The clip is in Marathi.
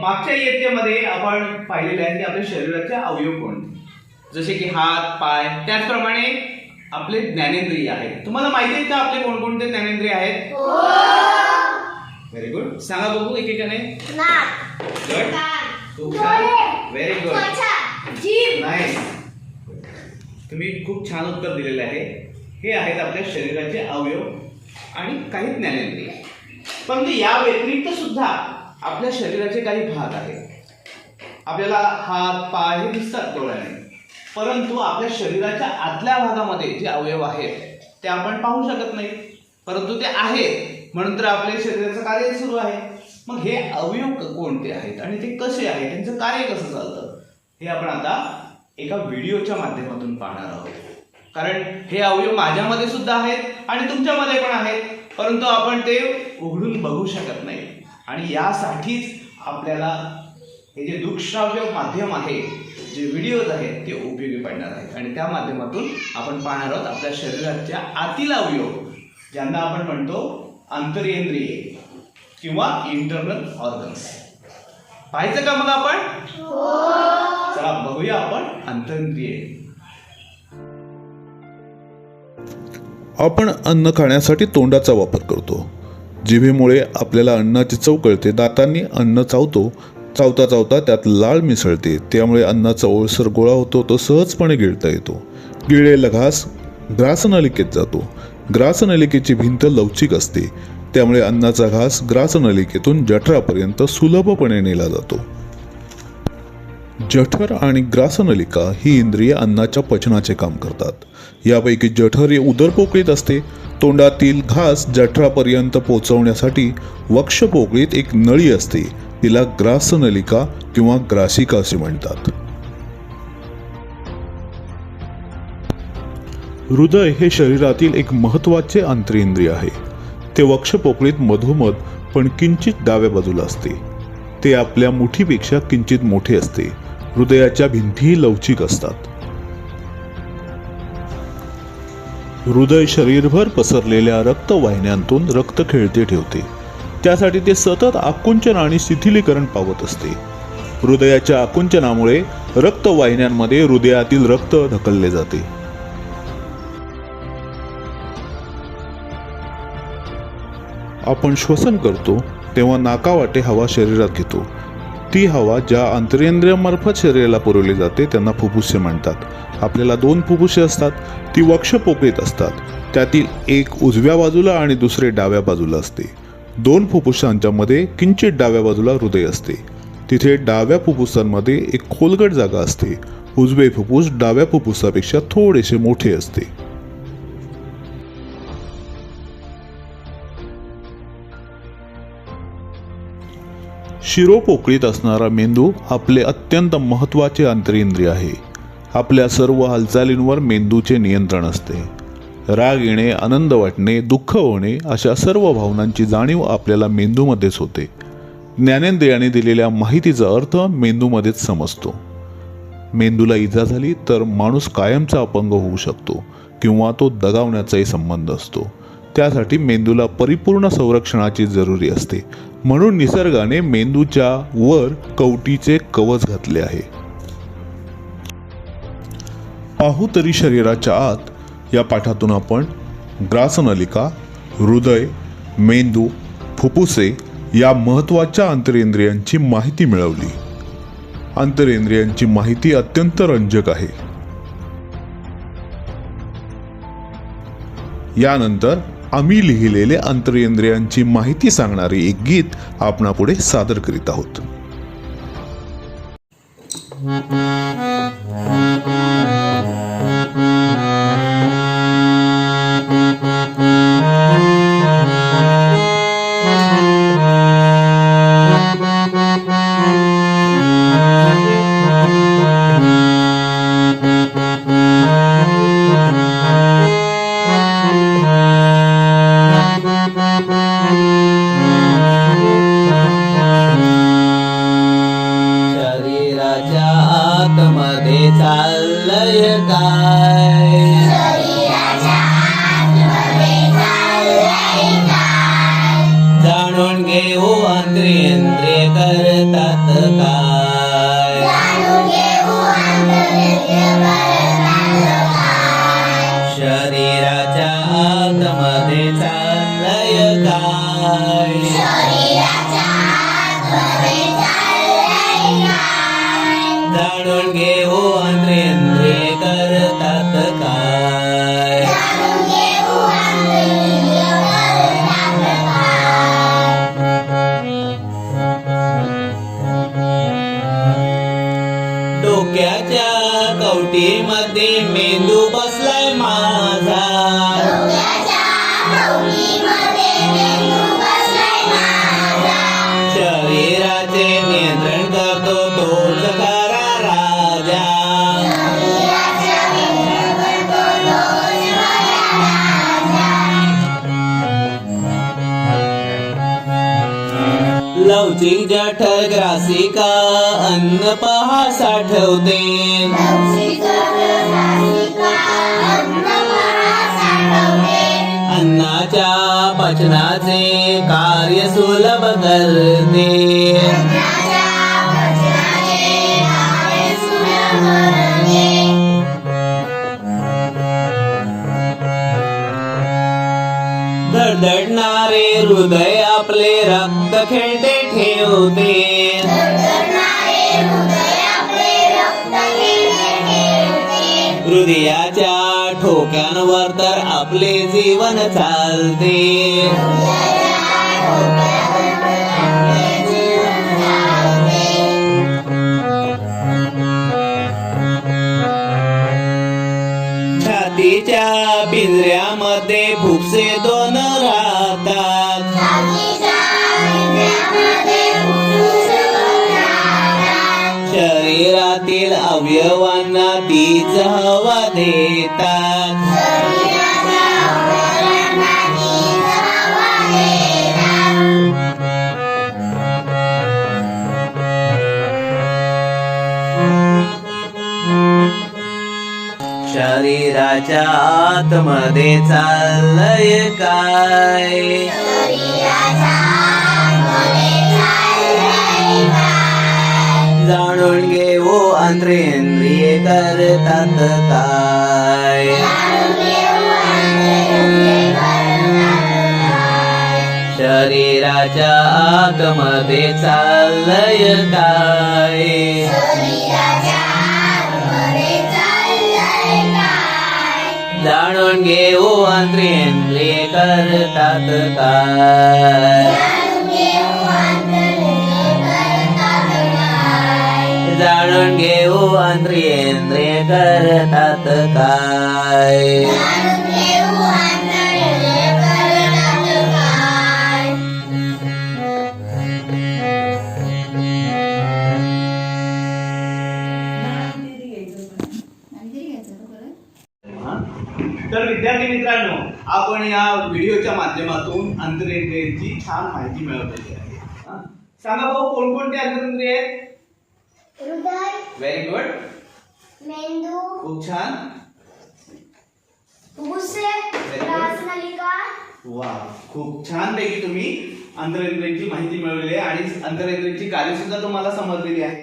मागच्या इयत्तेमध्ये आपण पाहिलेले आहे की आपल्या शरीराचे अवयव कोणते? जसे की हात पाय त्याचप्रमाणे आपले ज्ञानेंद्रिय आहेत. तुम्हाला माहिती आहे का आपले कोणकोणते ज्ञानेंद्रिय आहेत? व्हेरी गुड सांगा बघू एकेकाने. व्हेरी गुड नाही तुम्ही खूप छान उत्तर दिलेले आहे. हे आहेत आपल्या शरीराचे अवयव आणि काही ज्ञानेंद्रिय. परंतु या व्यतिरिक्त सुद्धा आपल्या शरीराचे काही भाग आहेत. आपल्याला हात पाय हे दिसतात डोळ्याने. परंतु आपल्या शरीराच्या आतल्या भागामध्ये जे अवयव आहेत ते आपण पाहू शकत नाही. परंतु ते आहेत. म्हणून तर आपल्या शरीराचं कार्य सुरू आहे. मग हे अवयव कोणते आहेत आणि ते कसे आहेत? त्यांचं कार्य कसं चालतं? हे आपण आता एका व्हिडिओच्या माध्यमातून पाहणार आहोत. कारण हे अवयव माझ्यामध्ये सुद्धा आहेत आणि तुमच्यामध्ये पण आहेत. परंतु आपण ते उघडून बघू शकत नाही. आणि यासाठीच आपल्याला हे जे दृकश्राव्य माध्यम आहे जे व्हिडिओज आहेत ते उपयोगी पडणार आहेत. आणि त्या माध्यमातून आपण पाहणार आहोत आपल्या शरीराच्या आतील अवयव ज्यांना आपण म्हणतो आंतरेंद्रिय किंवा इंटरनल ऑर्गन्स पाहायचं का मग आपण? चला बघूया आपण अंतरेंद्रिय. आपण अन्न खाण्यासाठी तोंडाचा वापर करतो. जिभेमुळे आपल्याला अन्नाची चव कळते दातांनी अन्न चावतो. चावता चावता त्यात लाळ मिसळते त्यामुळे अन्नाचा ओळसर गोळा होतो तो सहजपणे गिळता येतो. गिळलेला घास ग्रासनलिकेत जातो. ग्रासनलिकेची भिंत लवचिक असते. त्यामुळे अन्नाचा घास ग्रासनलिकेतून जठरापर्यंत सुलभपणे नेला जातो. जठर आणि ग्रासनलिका ही इंद्रिये अन्नाच्या पचनाचे काम करतात. यापैकी जठर हे उदरपोकळीत असते. तोंडातील घास जठरापर्यंत पोहोचवण्यासाठी वक्षपोकळीत एक नळी असते. तिला ग्रासनलिका किंवा ग्रासिका असे म्हणतात. हृदय हे शरीरातील एक महत्त्वाचे आंतरिंद्रिय आहे. ते वक्षपोकळीत मधोमध पण किंचित डाव्या बाजूला असते. ते आपल्या मुठीपेक्षा किंचित मोठे असते. हृदयाच्या भिंतीही लवचिक असतात. हृदय शरीरभर पसरलेल्या रक्तवाहिन्यांतून रक्त खेळते ठेवते. त्यासाठी ते सतत आकुंचन आणि शिथिलीकरण पावत असते. हृदयाच्या आकुंचनामुळे रक्तवाहिन्यांमध्ये हृदयातील रक्त ढकलले जाते. आपण श्वसन करतो तेव्हा नाकावाटे हवा शरीरात घेतो. ती हवा ज्या अंतरेंद्रियामार्फत शरीराला पुरवली जाते त्यांना फुफ्फुसे म्हणतात. आपल्याला दोन फुफ्फुसे असतात. ती वक्षपोकळीत असतात. त्यातील एक उजव्या बाजूला आणि दुसरे डाव्या बाजूला असते. दोन फुफ्फुसांच्यामध्ये किंचित डाव्या बाजूला हृदय असते. तिथे डाव्या फुफ्फुसांमध्ये एक खोलगट जागा असते. उजवे फुफ्फुस डाव्या फुफ्फुसापेक्षा थोडेसे मोठे असते. शिरोपोकळीत असणारा मेंदू आपले अत्यंत महत्त्वाचे अंतरेंद्रिय आहे. आपल्या सर्व हालचालींवर मेंदूचे नियंत्रण असते. राग येणे आनंद वाटणे दुःख होणे अशा सर्व भावनांची जाणीव आपल्याला मेंदूमध्येच होते. ज्ञानेंद्रियाने दिलेल्या माहितीचा अर्थ मेंदूमध्येच समजतो. मेंदूला इजा झाली तर माणूस कायमचा अपंग होऊ शकतो किंवा तो दगावण्याचाही संबंध असतो. त्यासाठी मेंदूला परिपूर्ण संरक्षणाची जरुरी असते. म्हणून निसर्गाने मेंदूच्या वर कवटीचे कवच घातले आहे. पाहू तरी शरीराच्या आत. या पाठातून आपण ग्रासनलिका हृदय मेंदू फुफ्फुसे या महत्त्वाच्या अंतरेंद्रियांची माहिती मिळवली. अंतरेंद्रियांची माहिती अत्यंत रंजक आहे. यानंतर आम्ही लिहिलेले अंतरेंद्रियांची माहिती सांगणारे एक गीत आपणापुढे सादर करीत आहोत. अंतरेंद्रिय करतात शरीराच्या आतमध्ये चाललंय जाणून घेऊ अंतरेंद्रिय करतात काय? डोक्याच्या कवटीमध्ये मेंदू बसलाय. आमची जठर ग्रासिका अन्न पहा साठवते. अन्नाच्या पचनाचे कार्य सुलभ करते. धडधडणारे हृदय आपले रक्त खेळते. ठेवते हृदयाच्या ठोक्यांवर तर आपले जीवन चालते. छातीच्या पिंजऱ्यामध्ये भुपसे दोन राहतात. शरीरातील अवयवांना तीच हवा देतात. शरीराच्या आतमध्ये चाललंय काय? करतात काय शरीराच्या आगमध्ये चाललंय काय? जाणून घेऊ अंत्रेंद्रिय करतात काय जाणून घे अंत्रियेंद्रिय करतात काय? तर विद्यार्थी मित्रांनो आपण या व्हिडिओच्या माध्यमातून अंतरेंद्रियांची छान माहिती मिळवलेली आहे. सांगा भाऊ कोणकोणते अंतरेंद्रिय आहेत? हृदय व्हेरी गुड मेंदू खूप छान. रासनलिका वा खूप छान पैकी तुम्ही अंतरेंद्रियांची माहिती मिळवलेली आहे आणि अंतरेंद्रियांची कार्य सुद्धा तुम्हाला समजलेली आहे.